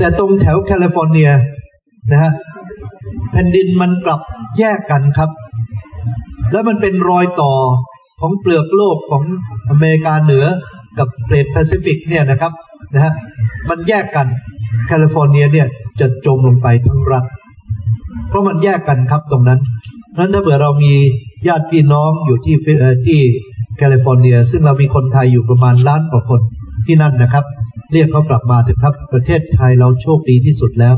แต่ตรงแถวแคลิฟอร์เนียนะฮะแผ่นดินมันกลับแยกกันครับ แล้วมันเป็นรอยต่อของเปลือกโลกของอเมริกาเหนือกับเปลตแปซิฟิกเนี่ยนะครับนะฮะมันแยกกันแคลิฟอร์เนียเนี่ยจะจมลงไปทั้งรัฐเพราะมันแยกกันครับตรงนั้นนั้นถ้าเผื่อเรามีญาติพี่น้องอยู่ที่ที่แคลิฟอร์เนีย ซึ่งเรามีคนไทยอยู่ประมาณล้านกว่าคนที่นั่นนะครับ เรียกเขากลับมาเถอะครับ ประเทศไทยเราโชคดีที่สุดแล้ว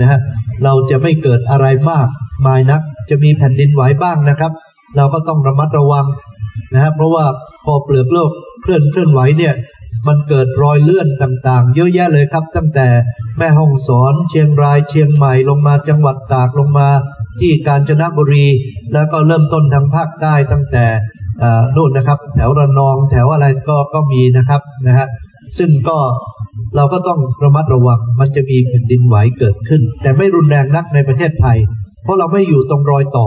นะฮะเราจะไม่เกิดอะไรมากมายนัก จะมีแผ่นดินไหวบ้างนะครับ เราก็ต้องระมัดระวังนะฮะเพราะว่าพอเปลือกโลกเคลื่อนเคลื่อนไหวเนี่ยมันเกิดรอยเลื่อนต่างๆ เยอะแยะเลยครับ ตั้งแต่แม่ฮ่องสอนเชียงรายเชียงใหม่ลงมาจังหวัดตากลงมาที่กาญจนบุรี แล้วก็เริ่มต้นทางภาคใต้ตั้งแต่นู่นนะครับ แถวระนองแถวอะไรก็ก็มีนะครับนะฮะ ซึ่งก็เราก็ต้องระมัดระวัง มันจะมีแผ่นดินไหวเกิดขึ้น แต่ไม่รุนแรงนักในประเทศไทย เพราะเราไม่อยู่ตรงรอยต่อ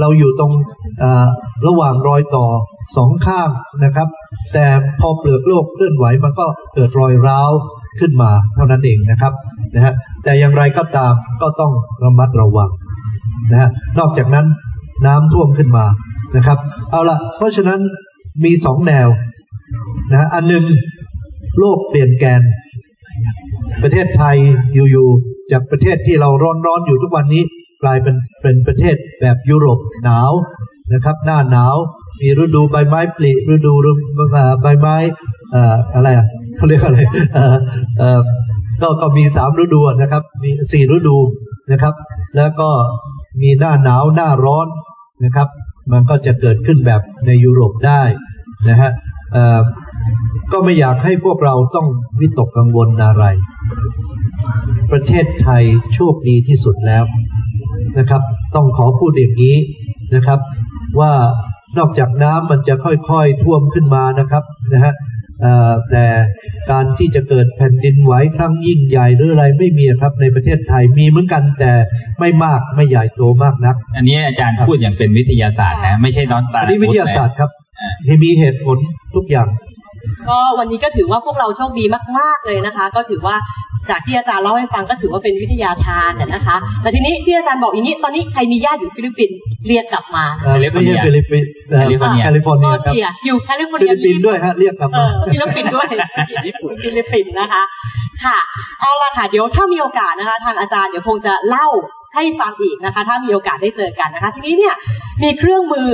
เราอยู่ตรงระหว่างรอยต่อสองข้างนะครับ แต่พอเปลือกโลกเคลื่อนไหวมันก็เกิดรอยร้าวขึ้นมาเท่านั้นเองนะครับนะฮะแต่อย่างไรก็ตามก็ต้องระมัดระวังนะฮะนอกจากนั้นน้ำท่วมขึ้นมานะครับ เอาละเพราะฉะนั้นมีสองแนวนะอันหนึ่ง โลกเปลี่ยนแกน ประเทศไทยอยู่ๆจากประเทศที่เราร้อนๆอยู่ทุกวันนี้ กลายเป็นเป็นประเทศแบบยุโรปหนาวนะครับ หน้าหนาวมีฤดูใบไม้ผลิฤดูใบไม้อะไรอะเขาเรียกอะไรก็ก็มีสามฤดูนะครับ มีสี่ฤดูนะครับ แล้วก็มีหน้าหนาวหน้าร้อนนะครับ มันก็จะเกิดขึ้นแบบในยุโรปได้นะฮะ ก็ไม่อยากให้พวกเราต้องวิตกกังวลอะไร ประเทศไทยโชคดีที่สุดแล้วนะครับ ต้องขอพูดอย่างนี้นะครับ ว่านอกจากน้ำมันจะค่อยๆท่วมขึ้นมานะครับนะฮะแต่การที่จะเกิดแผ่นดินไหวครั้งยิ่งใหญ่หรืออะไรไม่มีครับในประเทศไทยมีเหมือนกันแต่ไม่มากไม่ใหญ่โตมากนัก อันนี้อาจารย์พูดอย่างเป็นวิทยาศาสตร์นะ ไม่ใช่นอนตาอันนี้วิทยาศาสตร์ครับ มีเหตุผลทุกอย่าง ก็วันนี้ก็ถือว่าพวกเราโชคดีมาก ๆ เลยนะคะ ก็ถือว่าจากที่อาจารย์เล่าให้ฟังก็ถือว่าเป็นวิทยาทานนะคะแต่ทีนี้ที่อาจารย์บอกอย่างนี้ตอนนี้ใครมีญาติอยู่ฟิลิปปินส์เรียกกลับมาไม่ใช่ฟิลิปปินส์แคลิฟอร์เนียครับอยู่แคลิฟอร์เนียฟิลิปปินส์ด้วยฮะเรียกกลับมาฟิลิปปินส์ด้วยฟิลิปปินส์นะคะ ค่ะเอาละค่ะเดี๋ยวถ้ามีโอกาสนะคะ ทางอาจารย์เดี๋ยวคงจะเล่า ให้ฟังอีกนะคะ ถ้ามีโอกาสได้เจอกันนะคะ ทีนี้เนี่ยมีเครื่องมือ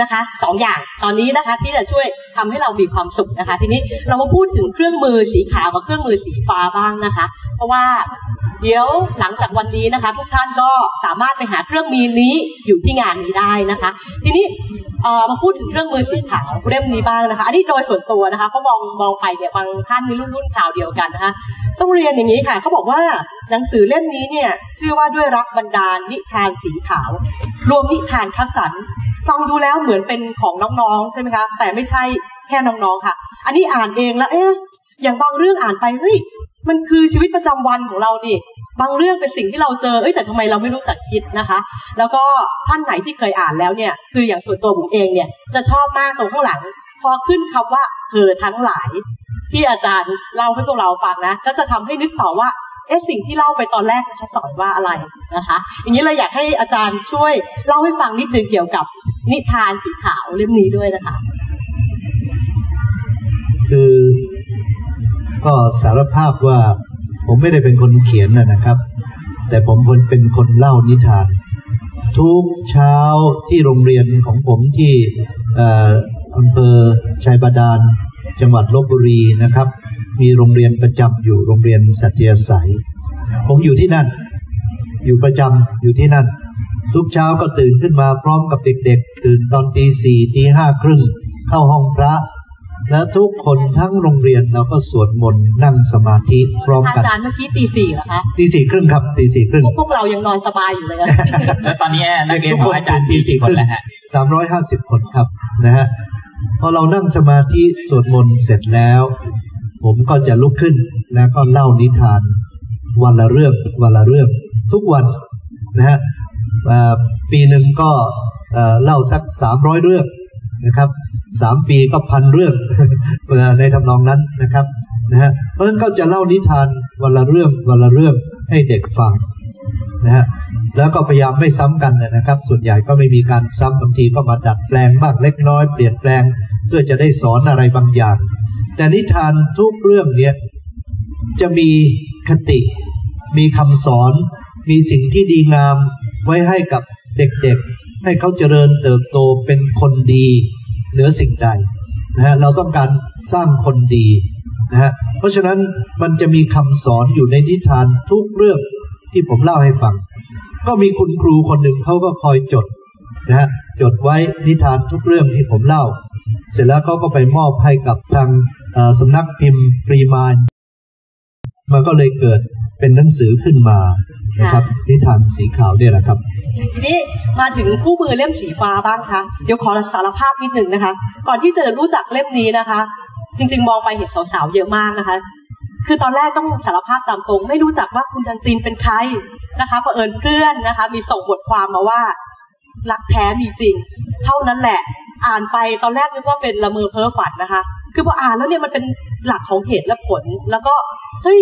นะคะสองอย่างตอนนี้นะคะ ที่จะช่วยทำให้เรามีความสุขนะคะ ทีนี้เรามาพูดถึงเครื่องมือสีขาวกับเครื่องมือสีฟ้าบ้างนะคะ เพราะว่าเดี๋ยวหลังจากวันนี้นะคะ ทุกท่านก็สามารถไปหาเครื่องมือนี้อยู่ที่งานนี้ได้นะคะ ทีนี้มาพูดถึงเครื่องมือสีขาวเล่มนี้บ้างนะคะ อันนี้โดยส่วนตัวนะคะเขามองมองไปเนี่ยบางท่านมีรุ่นรุ่นข่าวเดียวกันนะคะ ต้องเรียนอย่างนี้ค่ะเขาบอกว่า หนังสือเล่มนี้เนี่ยชื่อว่าด้วยรักบรรดาลนิทานสีขาว รวมนิทานคัดสรรฟังดูแล้วเหมือนเป็นของน้องๆใช่ไหมคะ แต่ไม่ใช่แค่น้องๆค่ะ อันนี้อ่านเองแล้วเอ๊ะอย่างบางเรื่องอ่านไปเฮ้ยมันคือชีวิตประจำวันของเราดิบางเรื่องเป็นสิ่งที่เราเจอ เอ้ยแต่ทำไมเราไม่รู้จักคิดนะคะ แล้วก็ท่านไหนที่เคยอ่านแล้วเนี่ย คืออย่างส่วนตัวผมเองเนี่ยจะชอบมากตรงข้างหลัง พอขึ้นคำว่าเธอทั้งหลาย ที่อาจารย์เล่าให้พวกเราฟังนะ ก็จะทำให้นึกต่อว่า เอ๊ะสิ่งที่เล่าไปตอนแรกเขาสอนว่าอะไรนะคะ อย่างนี้เลยอยากให้อาจารย์ช่วยเล่าให้ฟังนิดนึงเกี่ยวกับนิทานสีขาวเล่มนี้ด้วยนะคะ คือก็สารภาพว่าผมไม่ได้เป็นคนเขียนนะครับ แต่ผมเป็นคนเล่านิทาน ทุกเช้าที่โรงเรียนของผมที่อำเภอชัยบาดาล จังหวัดลบบุรีนะครับ มีโรงเรียนประจำอยู่โรงเรียนสัตยาสัย ผมอยู่ที่นั่น อยู่ประจำอยู่ที่นั่น ทุกเช้าก็ตื่นขึ้นมาพร้อมกับเด็กๆ ตื่นตอนตีสี่ตีห้าครึ่งเข้าห้องพระ แล้วทุกคนทั้งโรงเรียนเราก็สวดมนต์นั่งสมาธิพร้อมกันอาจารย์เมื่อกี้ตีสี่เหรอคะตีสี่ครึ่งครับตีสี่ครึ่งพวกเรายังนอนสบายอยู่เลยแล้วตอนนี้นักเรียนของอาจารย์ตีสี่คนแล้วฮะสามร้อยห้าสิบคนครับนะฮะ พอเรานั่งสมาธิสวดมนต์เสร็จแล้ว ผมก็จะลุกขึ้นแล้วก็เล่านิทาน วันละเรื่องวันละเรื่อง ทุกวันนะฮะปีหนึ่งก็เล่าสักสามร้อยเรื่องนะครับสามปีก็พันเรื่องในทำนองนั้นนะครับนะฮะเพราะฉะนั้นก็จะเล่านิทานวันละเรื่องวันละเรื่องให้เด็กฟัง แล้วก็พยายามไม่ซ้ำกันนะครับ ส่วนใหญ่ก็ไม่มีการซ้ำบางทีก็มาดัดแปลงบ้างเล็กน้อยเปลี่ยนแปลงเพื่อจะได้สอนอะไรบางอย่าง แต่นิทานทุกเรื่องเนี่ยจะมีคติ มีคำสอน มีสิ่งที่ดีงามไว้ให้กับเด็กๆ ให้เขาเจริญเติบโตเป็นคนดีเหนือสิ่งใดนะฮะเราต้องการสร้างคนดีนะฮะเพราะฉะนั้นมันจะมีคำสอนอยู่ในนิทานทุกเรื่องที่ผมเล่าให้ฟัง ก็มีคุณครูคนหนึ่งเขาก็คอยจดนะฮะจดไว้นิทานทุกเรื่องที่ผมเล่า เสร็จแล้วเขาก็ไปมอบให้กับทางเอ่อสำนักพิมพ์ฟรีมานมันก็เลยเกิดเป็นหนังสือขึ้นมานะครับนิทานสีขาวเนี่ยแหละครับทีนี้มาถึงคู่มือเล่มสีฟ้าบ้างคะเดี๋ยวขอสารภาพนิดหนึ่งนะคะ ก่อนที่จะรู้จักเล่มนี้นะคะ จริง ๆ มองไปเห็นสาวๆเยอะมากนะคะ คือตอนแรกต้องสารภาพตามตรง ไม่รู้จักว่าคุณดันตินเป็นใครนะคะเอิญเพื่อนนะคะ มีส่งบทความมาว่ารักแท้มีจริง เท่านั้นแหละ อ่านไปตอนแรกนึกว่าเป็นละเมอเพ้อฝันนะคะ คือพออ่านแล้วเนี่ยมันเป็นหลักของเหตุและผล แล้วก็เฮ้ย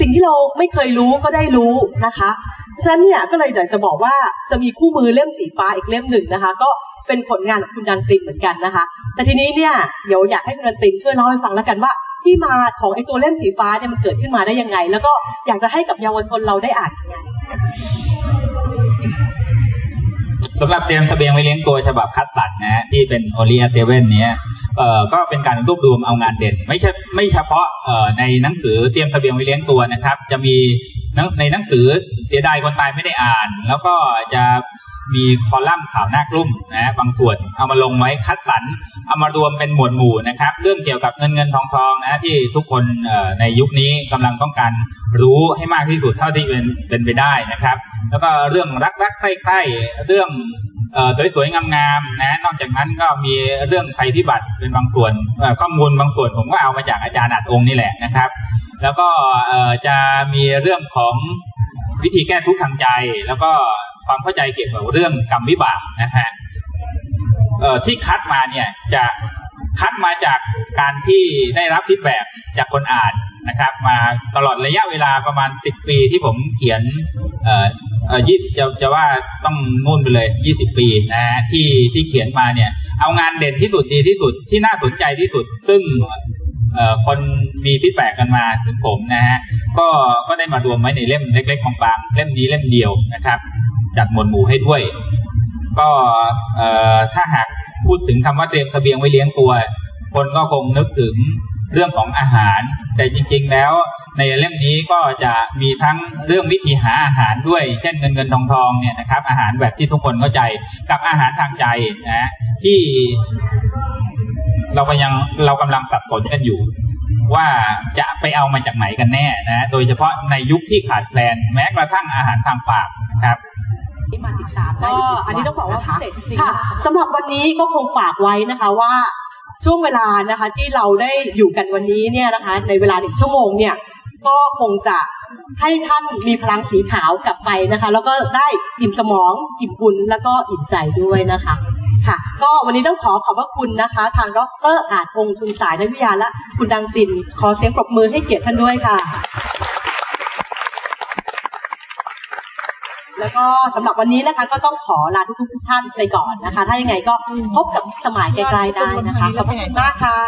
สิ่งที่เราไม่เคยรู้ก็ได้รู้นะคะฉะนั้นเนี่ยก็เลยอยากจะบอกว่าจะมีคู่มือเล่มสีฟ้าอีกเล่มหนึ่งนะคะ ก็เป็นผลงานของคุณดันตินเหมือนกันนะคะ แต่ทีนี้เนี่ยเดี๋ยวอยากให้คุณดันตินช่วยเล่าให้ฟังแล้วกันว่า ที่มาของไอ้ตัวเล่มสีฟ้าเนี่ยมันเกิดขึ้นมาได้ยังไง แล้วก็อยากจะให้กับเยาวชนเราได้อ่านยังไงสำหรับเตรียมเสบียงไว้เลี้ยงตัวฉบับคัดสรรนะฮะที่เป็นโอเลียเซเว่นเนี้ยเอ่อก็เป็นการรวบรวมเอางานเด่น ไม่ใช่ไม่เฉพาะเอ่อในหนังสือเตรียมเสบียงไว้เลี้ยงตัวนะครับ จะมีในหนังสือเสียดายคนตายไม่ได้อ่าน แล้วก็จะ มีคอลัมน์ข่าวหน้ากลุ่มนะบางส่วนเอามาลงไว้คัดสรรเอามารวมเป็นหมวดหมู่นะครับ เรื่องเกี่ยวกับเงินเงินทองทองนะที่ทุกคนในยุคนี้กำลังต้องการรู้ให้มากที่สุดเท่าที่เป็นเป็นไปได้นะครับ แล้วก็เรื่องรักรักใคร่ใคร่เรื่องสวยๆงามๆนะนอกจากนั้นก็มีเรื่องภัยพิบัติเป็นบางส่วนข้อมูลบางส่วนผมก็เอามาจากอาจารย์อัดองค์นี่แหละนะครับ แล้วก็จะมีเรื่องของวิธีแก้ทุกข์ทางใจ แล้วก็ ความเข้าใจเกี่ยวกับเรื่องกรรมวิบากนะฮะที่คัดมาเนี่ยจะคัดมาจากการที่ได้รับฟีดแบ็กจากคนอ่านนะครับ มาตลอดระยะเวลาประมาณสิบปีที่ผมเขียนเอ่อยี่จะจะว่าต้องนู่นไปเลยยี่สิบปีนะฮะที่ที่เขียนมาเนี่ยเอางานเด่นที่สุดดีที่สุดที่น่าสนใจที่สุด ซึ่งเอ่อคนมีฟีดแบ็กกันมาถึงผมนะฮะก็ก็ได้มารวมไว้ในเล่มเล็กๆบางๆเล่มนี้เล่มเดียวนะครับ จัดหมวดหมู่ให้ด้วย ก็ถ้าหากพูดถึงคำว่าเตรียมเสบียงไว้เลี้ยงตัว คนก็คงนึกถึงเรื่องของอาหาร แต่จริงๆแล้วในเล่มนี้ก็จะมีทั้งเรื่องวิธีหาอาหารด้วย เช่นเงินเงินทองทองเนี่ยนะครับ อาหารแบบที่ทุกคนเข้าใจกับอาหารทางใจนะที่เราก็ยังเรากำลังสับสนกันอยู่ ว่าจะไปเอามาจากไหนกันแน่นะ โดยเฉพาะในยุคที่ขาดแคลนแม้กระทั่งอาหารทางปากนะครับ ที่มาติดตามก็อันนี้ต้องบอกว่าพิเศษจริงๆค่ะสำหรับวันนี้ก็คงฝากไว้นะคะว่าช่วงเวลานะคะที่เราได้อยู่กันวันนี้เนี่ยนะคะ ในเวลาหนึ่งชั่วโมงเนี่ยก็คงจะให้ท่านมีพลังสีขาวกลับไปนะคะ แล้วก็ได้อิ่มสมองอิ่มบุญแล้วก็อิ่มใจด้วยนะคะค่ะ ก็วันนี้ต้องขอขอบพระคุณนะคะ ทางดรอาจองค์ชุนสายนักวิทยาและคุณดังตินขอเสียงปรบมือให้เกียรติท่านด้วยค่ะ แล้วก็สำหรับวันนี้นะคะก็ต้องขอลาทุกๆทุกท่านไปก่อนนะคะ ถ้ายังไงก็พบกับสมัยไกลๆได้นะคะขอบคุณมากค่ะ